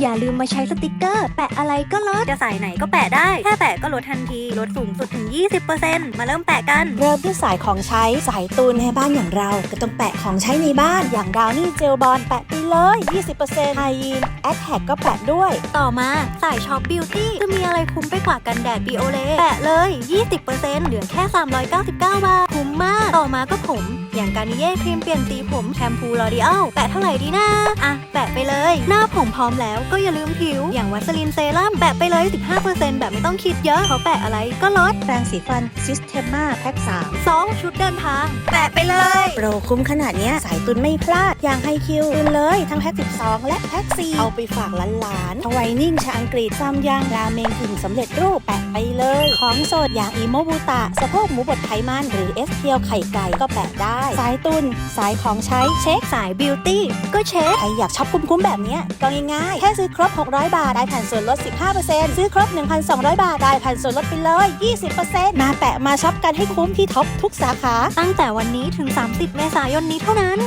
อย่าลืมมาใช้สติกเกอร์ แปะอะไรก็ลด จะใส่ไหนก็แปะได้ แค่แปะก็ลดทันที ลดสูงสุดถึง 20%มาเริ่มแปะกัน เริ่มที่สายของใช้สายตูนในบ้านอย่างเรา ก็ต้องแปะของใช้ในบ้านอย่างดาวนี่เจลบอลแปะไปเลย 20%ไฮยีนแอดแท็กก็แปะด้วย ต่อมาสายช็อปบิวตี้จะมีอะไรคุ้มไปกว่ากันแดดบีโอเลแปะเลย 20%เหลือแค่ 399 บาท คุ้มมาก ต่อมาก็ผม อย่างการนิเย่ครีมเปลี่ยนสีผมแชมพูลอรีอัลแปะเท่าไหร่ดีนะอะแปะไปเลย หน้าผมพร้อมแล้วก็อย่าลืมผิว อย่างวัสลินเซรั่มแปะไปเลย 15%แบบไม่ต้องคิดเยอะเขาแปะอะไรก็ลดแปรงสีฟันซิสเทมมาแพ็ค3 2 ชุดเดินทาง แปะไปเลย โปรคุ้มขนาดเนี้ยสายตุนไม่พลาด อย่างไฮคิวตุนเลยทั้งแพ็ค12 และแพ็ค4 เอาไปฝากหลานๆทวายนิ่งชาอังกฤษซัมยังราเมงกึ่งสำเร็จรูปแปะไปเลย ของสดอย่างอีโมบูตะสะโพกหมูบดไขมันหรือเอสเทียวไข่ไก่ก็แปะได้ สายตุน สายของใช้เช็คสายบิวตี้ก็เช็คใครอยากช็อปคุ้มๆแบบเนี้ก็ง่ายๆ แค่ซื้อครบ 600 บาท ได้แผ่นส่วนลด 15%ซื้อครบ 1,200 บาท ได้แผ่นส่วนลดไปเลย 20%มาแปะมาช็อปกันให้คุ้มที่ท็อปทุกสาขา ตั้งแต่วันนี้ถึง 30 เมษายนนี้เท่านั้น